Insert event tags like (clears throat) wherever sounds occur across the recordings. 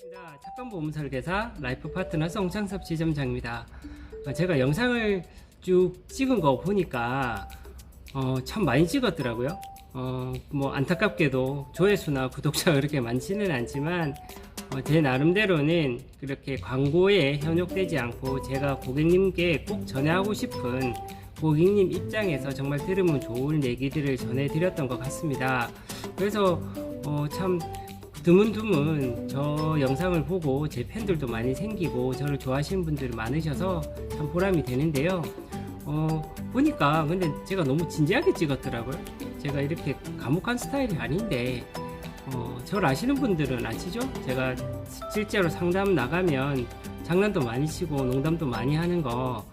반갑습니다. 착한 보험 설계사 라이프 파트너 송창섭 지점장입니다. 어, 제가 영상을 쭉 찍은 거 보니까 어, 참 많이 찍었더라고요. 어, 뭐 안타깝게도 조회수나 구독자가 (laughs) 그렇게 많지는 않지만 어, 제 나름대로는 그렇게 광고에 현혹되지 않고 제가 고객님께 꼭 전해하고 싶은 고객님 입장에서 정말 들으면 좋을 얘기들을 전해드렸던 것 같습니다. 그래서 어, 참 드문드문 저 영상을 보고 제 팬들도 많이 생기고 저를 좋아하시는 분들이 많으셔서 참 보람이 되는데요. 어, 보니까 근데 제가 너무 진지하게 찍었더라고요. 제가 이렇게 감옥한 스타일이 아닌데 어, 저를 아시는 분들은 아시죠? 제가 실제로 상담 나가면 장난도 많이 치고 농담도 많이 하는 거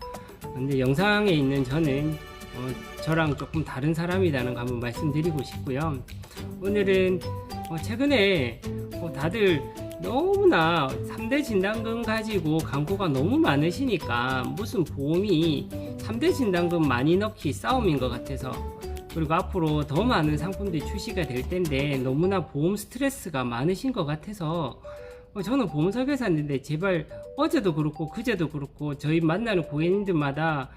근데 영상에 있는 저는 어, 저랑 조금 다른 사람이라는 거 한번 말씀드리고 싶고요. 오늘은 어, 최근에 어, 다들 너무나 3대 진단금 가지고 광고가 너무 많으시니까 무슨 보험이 3대 진단금 많이 넣기 싸움인 것 같아서 그리고 앞으로 더 많은 상품들이 출시가 될 텐데 너무나 보험 스트레스가 많으신 것 같아서 어, 저는 보험 설계사인데 제발 어제도 그렇고 그제도 그렇고 저희 만나는 고객님들마다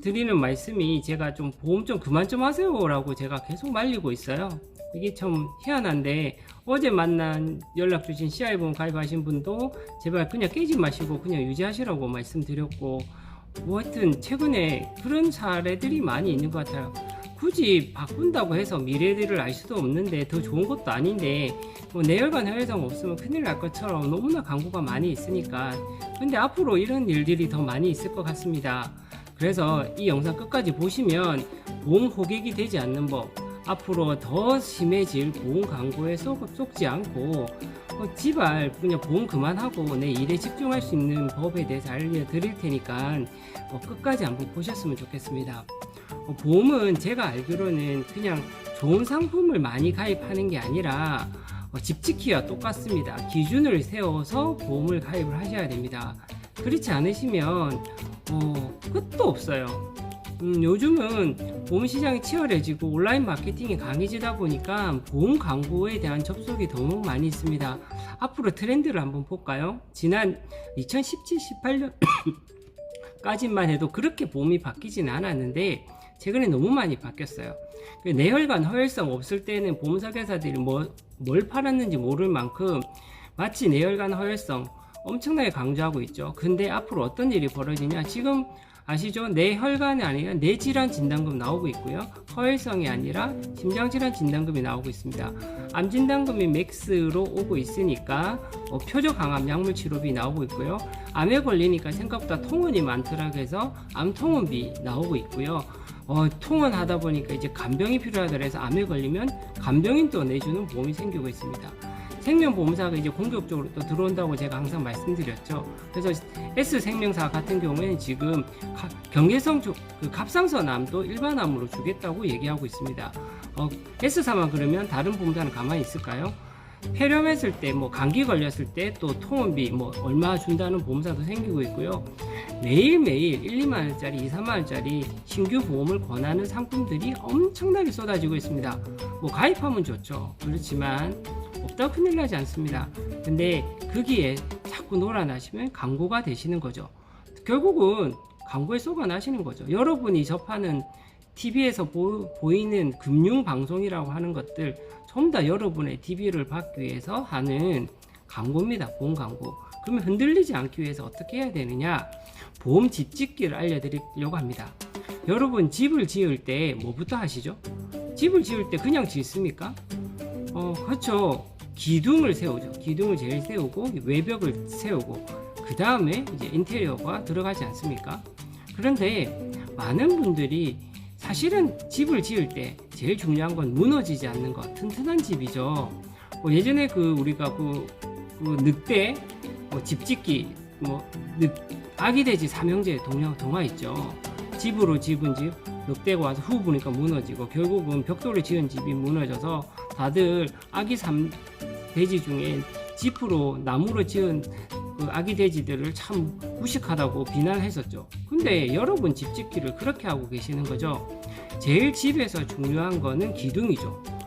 드리는 말씀이 제가 좀 보험 좀 그만 좀 하세요 라고 제가 계속 말리고 있어요. 이게 참 희한한데 어제 만난 연락 주신 CI보험 가입하신 분도 제발 그냥 깨지 마시고 그냥 유지하시라고 말씀드렸고 뭐 하여튼 최근에 그런 사례들이 많이 있는 것 같아요. 굳이 바꾼다고 해서 미래들을 알 수도 없는데 더 좋은 것도 아닌데 뭐 내열관 혈액성 없으면 큰일 날 것처럼 너무나 광고가 많이 있으니까 근데 앞으로 이런 일들이 더 많이 있을 것 같습니다. 그래서 이 영상 끝까지 보시면 보험 호객이 되지 않는 법 앞으로 더 심해질 보험 광고에 속, 속지 않고 어, 지발 그냥 보험 그만하고 내 일에 집중할 수 있는 법에 대해서 알려드릴 테니까 어, 끝까지 한번 보셨으면 좋겠습니다. 어, 보험은 제가 알기로는 그냥 좋은 상품을 많이 가입하는 게 아니라 어, 집 지키기와 똑같습니다. 기준을 세워서 보험을 가입을 하셔야 됩니다. 그렇지 않으시면 어, 끝도 없어요. 음, 요즘은 보험 시장이 치열해지고 온라인 마케팅이 강해지다 보니까 보험 광고에 대한 접속이 너무 많이 있습니다. 앞으로 트렌드를 한번 볼까요? 지난 2017, 18년 까지만 해도 그렇게 보험이 바뀌지는 않았는데 최근에 너무 많이 바뀌었어요. 그 내혈관 허혈성 없을 때는 보험 설계사들이 뭐, 뭘 팔았는지 모를 만큼 마치 내혈관 허혈성 엄청나게 강조하고 있죠. 근데 앞으로 어떤 일이 벌어지냐? 지금 아시죠? 뇌 혈관이 아니라 뇌질환 진단금 나오고 있고요. 허혈성이 아니라 심장질환 진단금이 나오고 있습니다. 암 진단금이 맥스로 오고 있으니까 어, 표적 항암 약물 치료비 나오고 있고요. 암에 걸리니까 생각보다 통원이 많더라고 해서 암 통원비 나오고 있고요. 어, 통원 하다 보니까 이제 간병이 필요하다 해서 암에 걸리면 간병인 또 내주는 보험이 생기고 있습니다. 생명보험사가 이제 공격적으로 또 들어온다고 제가 항상 말씀드렸죠. 그래서 S생명사 같은 경우에는 지금 가- 경계성 조- 그 갑상선암도 일반암으로 주겠다고 얘기하고 있습니다. 어, S사만 그러면 다른 보험사는 가만히 있을까요? 폐렴했을 때, 뭐 감기 걸렸을 때 또 통원비 뭐 얼마 준다는 보험사도 생기고 있고요. 매일매일 1, 2만 원짜리, 2, 3만 원짜리 신규 보험을 권하는 상품들이 엄청나게 쏟아지고 있습니다. 뭐 가입하면 좋죠. 그렇지만 없다 큰일 나지 않습니다. 근데 거기에 자꾸 놀아나시면 광고가 되시는 거죠. 결국은 광고에 속아나시는 거죠. 여러분이 접하는 TV에서 보, 보이는 금융 방송이라고 하는 것들 전부 다 여러분의 TV를 받기 위해서 하는 광고입니다. 보험 광고. 그러면 흔들리지 않기 위해서 어떻게 해야 되느냐? 보험 집 짓기를 알려드리려고 합니다. 여러분 집을 지을 때 뭐부터 하시죠? 집을 지을 때 그냥 짓습니까? 어, 그렇죠. 기둥을 세우죠. 기둥을 제일 세우고 외벽을 세우고 그 다음에 이제 인테리어가 들어가지 않습니까? 그런데 많은 분들이 사실은 집을 지을 때 제일 중요한 건 무너지지 않는 것, 튼튼한 집이죠. 뭐 예전에 그 우리가 그, 그 늑대 뭐 집짓기 뭐 늑, 아기 돼지 삼형제 동화, 동화 있죠. 집으로 집은 집, 늑대가 와서 후 보니까 무너지고 결국은 벽돌을 지은 집이 무너져서 다들 아기 삼 돼지 중에 집으로 나무로 지은 그 아기 돼지들을 참 무식하다고 비난했었죠. 근데 여러분 집 짓기를 그렇게 하고 계시는 거죠. 제일 집에서 중요한 거는 기둥이죠.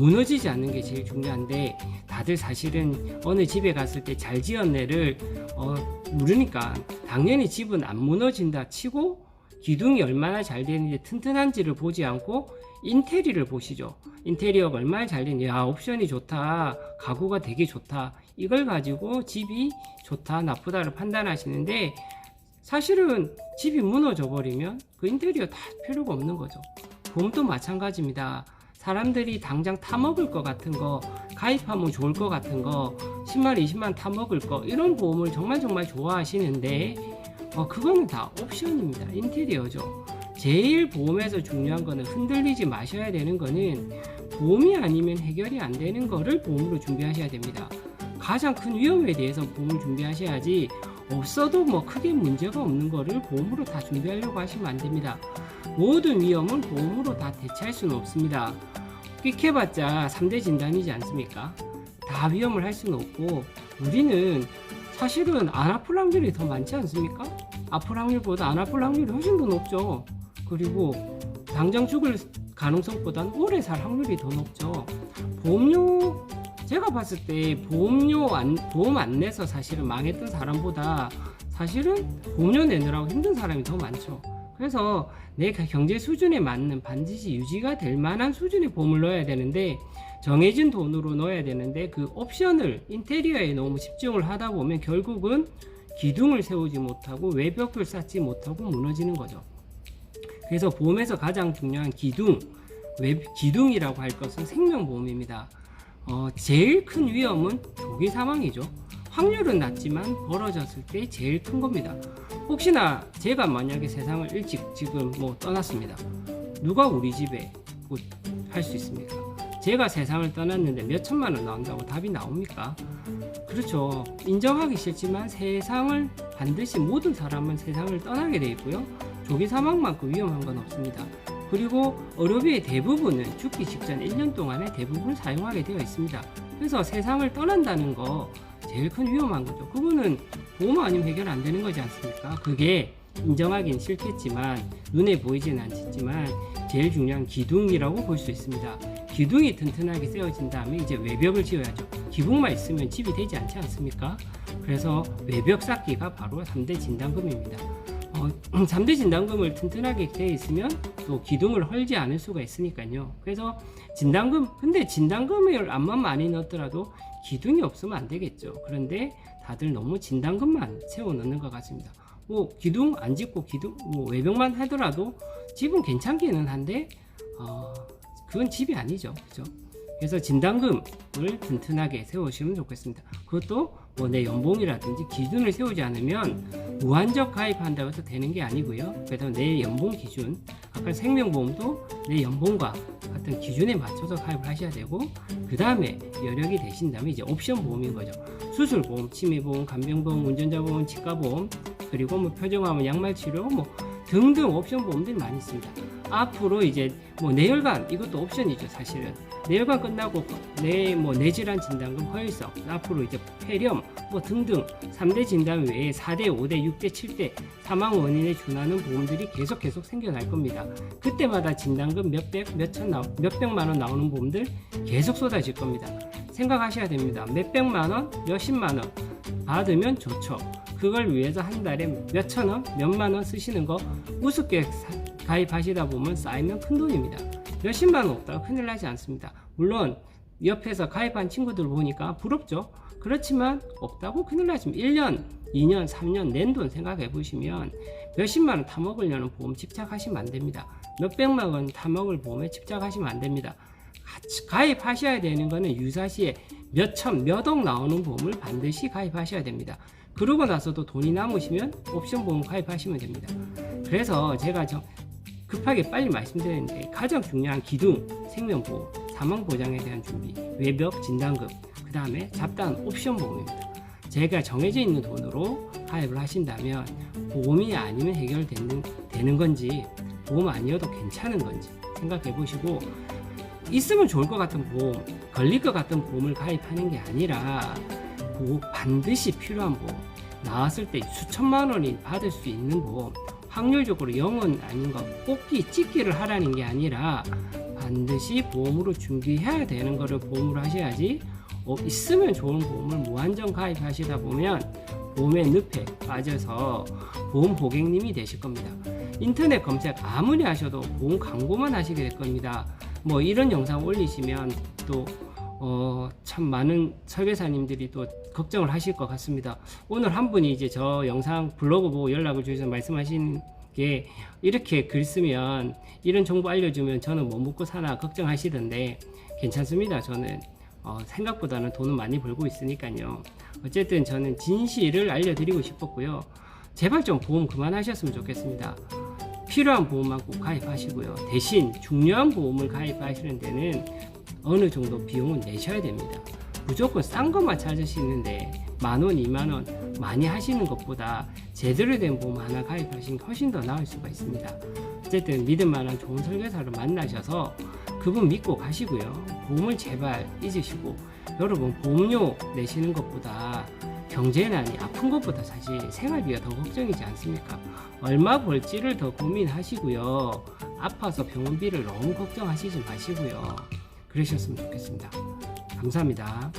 어, 무너지지 않는 게 제일 중요한데 다들 사실은 어느 집에 갔을 때 잘 지었네를 어, 모르니까 당연히 집은 안 무너진다 치고 기둥이 얼마나 잘 되는지 튼튼한지를 보지 않고 인테리어를 보시죠. 인테리어가 얼마나 잘 되는지, 야, 옵션이 좋다, 가구가 되게 좋다, 이걸 가지고 집이 좋다, 나쁘다를 판단하시는데, 사실은 집이 무너져 버리면 그 인테리어 다 필요가 없는 거죠. 보험도 마찬가지입니다. 사람들이 당장 타먹을 것 같은 거, 가입하면 좋을 것 같은 거, 10만, 20만 타먹을 거, 이런 보험을 정말 정말 좋아하시는데, 어, 그거는 다 옵션입니다. 인테리어죠. 제일 보험에서 중요한 거는 흔들리지 마셔야 되는 거는 보험이 아니면 해결이 안 되는 거를 보험으로 준비하셔야 됩니다. 가장 큰 위험에 대해서 보험을 준비하셔야지 없어도 뭐 크게 문제가 없는 거를 보험으로 다 준비하려고 하시면 안 됩니다. 모든 위험은 보험으로 다 대체할 수는 없습니다. 끽해봤자 3대 진단이지 않습니까? 다 위험을 할 수는 없고 우리는 사실은 안 아플 확률이 더 많지 않습니까? 아플 확률보다 안 아플 확률이 훨씬 더 높죠. 그리고 당장 죽을 가능성보다는 오래 살 확률이 더 높죠. 보험료 제가 봤을 때 보험료 안 보험 안 내서 사실은 망했던 사람보다 사실은 보험료 내느라고 힘든 사람이 더 많죠. 그래서 내 경제 수준에 맞는 반드시 유지가 될 만한 수준의 보험을 넣어야 되는데 정해진 돈으로 넣어야 되는데 그 옵션을 인테리어에 너무 집중을 하다 보면 결국은 기둥을 세우지 못하고 외벽을 쌓지 못하고 무너지는 거죠. 그래서 보험에서 가장 중요한 기둥, 외, 기둥이라고 할 것은 생명보험입니다. 어, 제일 큰 위험은 조기 사망이죠. 확률은 낮지만 벌어졌을 때 제일 큰 겁니다. 혹시나 제가 만약에 세상을 일찍 지금 뭐 떠났습니다. 누가 우리 집에 할 수 있습니까? 제가 세상을 떠났는데 몇 천만 원 나온다고 답이 나옵니까? 그렇죠. 인정하기 싫지만 세상을 반드시 모든 사람은 세상을 떠나게 돼 있고요. 조기 사망만큼 위험한 건 없습니다. 그리고 의료비의 대부분은 죽기 직전 1년 동안에 대부분 사용하게 되어 있습니다. 그래서 세상을 떠난다는 거 제일 큰 위험한 거죠. 그거는 보험 아니면 해결 안 되는 거지 않습니까? 그게 인정하긴 싫겠지만 눈에 보이지는 않지만 제일 중요한 기둥이라고 볼 수 있습니다. 기둥이 튼튼하게 세워진 다음에 이제 외벽을 지어야죠. 기둥만 있으면 집이 되지 않지 않습니까? 그래서 외벽 쌓기가 바로 3대 진단금입니다. 어, (clears throat) 3대 진단금을 튼튼하게 되어 있으면 또 기둥을 헐지 않을 수가 있으니까요. 그래서 진단금, 근데 진단금을 암만 많이 넣더라도 기둥이 없으면 안 되겠죠. 그런데 다들 너무 진단금만 세워 넣는 것 같습니다. 뭐 기둥 안 짓고 기둥 뭐 외벽만 하더라도 집은 괜찮기는 한데 어, 그건 집이 아니죠. 그죠? 그래서 진단금을 튼튼하게 세우시면 좋겠습니다. 그것도 뭐 내 연봉이라든지 기준을 세우지 않으면 무한적 가입한다고 해서 되는 게 아니고요. 그래서 내 연봉 기준, 아까 생명보험도 내 연봉과 같은 기준에 맞춰서 가입을 하셔야 되고 그 다음에 여력이 되신다면 이제 옵션 보험인 거죠. 수술보험, 치매보험, 간병보험, 운전자보험, 치과보험 그리고 뭐 표정암, 양말치료 뭐 등등 옵션 보험들이 많이 있습니다. 앞으로 이제 뭐 뇌혈관 이것도 옵션이죠 사실은. 뇌혈관 끝나고 뇌뭐 뇌질환 진단금 허혈성 앞으로 이제 폐렴 뭐 등등 3대 진단 외에 4대 5대 6대 7대 사망 원인에 준하는 보험들이 계속 계속 생겨날 겁니다. 그때마다 진단금 몇백 몇천 나오 몇백만 원 나오는 보험들 계속 쏟아질 겁니다. 생각하셔야 됩니다. 몇백만 원 몇십만 원 받으면 좋죠. 그걸 위해서 한 달에 몇천 원 몇만 원 쓰시는 거 우습게 사- 가입하시다 보면 쌓이면 큰 돈입니다. 몇십만 원 없다가 큰일 나지 않습니다. 물론 옆에서 가입한 친구들 보니까 부럽죠. 그렇지만 없다고 큰일 나지만 1년, 2년, 3년 낸 돈 생각해 보시면 몇십만 원 타먹으려는 보험 집착하시면 안 됩니다. 몇백만 원 타먹을 보험에 집착하시면 안 됩니다. 가입하셔야 되는 거는 유사시에 몇천, 몇억 나오는 보험을 반드시 가입하셔야 됩니다. 그러고 나서도 돈이 남으시면 옵션 보험 가입하시면 됩니다. 그래서 제가 저 급하게 빨리 말씀드렸는데 가장 중요한 기둥, 생명보험, 사망보장에 대한 준비, 외벽, 진단금, 그 다음에 잡다한 옵션 보험입니다. 제가 정해져 있는 돈으로 가입을 하신다면 보험이 아니면 해결되는 되는 건지 보험 아니어도 괜찮은 건지 생각해 보시고 있으면 좋을 것 같은 보험, 걸릴 것 같은 보험을 가입하는 게 아니라 보- 반드시 필요한 보험, 나왔을 때 수천만 원이 받을 수 있는 보험, 확률적으로 0은 아닌 거, 뽑기, 찍기를 하라는 게 아니라 반드시 보험으로 준비해야 되는 거를 보험으로 하셔야지 어, 있으면 좋은 보험을 무한정 가입하시다 보면 보험의 늪에 빠져서 보험 고객님이 되실 겁니다. 인터넷 검색 아무리 하셔도 보험 광고만 하시게 될 겁니다. 뭐 이런 영상 올리시면 또 어, 참 많은 설계사님들이 또 걱정을 하실 것 같습니다. 오늘 한 분이 이제 저 영상 블로그 보고 연락을 주셔서 말씀하신 게 이렇게 글 쓰면 이런 정보 알려주면 저는 뭐 먹고 사나 걱정하시던데 괜찮습니다. 저는 어, 생각보다는 돈은 많이 벌고 있으니까요. 어쨌든 저는 진실을 알려드리고 싶었고요. 제발 좀 보험 그만하셨으면 좋겠습니다. 필요한 보험만 꼭 가입하시고요. 대신 중요한 보험을 가입하시는 데는 어느 정도 비용은 내셔야 됩니다. 무조건 싼 것만 찾으시는데 만 원, 이만 원 많이 하시는 것보다 제대로 된 보험 하나 가입하시는 게 훨씬 더 나을 수가 있습니다. 어쨌든 믿을 만한 좋은 설계사를 만나셔서 그분 믿고 가시고요. 보험을 제발 잊으시고 여러분 보험료 내시는 것보다 경제난이 아픈 것보다 사실 생활비가 더 걱정이지 않습니까? 얼마 벌지를 더 고민하시고요. 아파서 병원비를 너무 걱정하시지 마시고요. 그러셨으면 좋겠습니다. 감사합니다.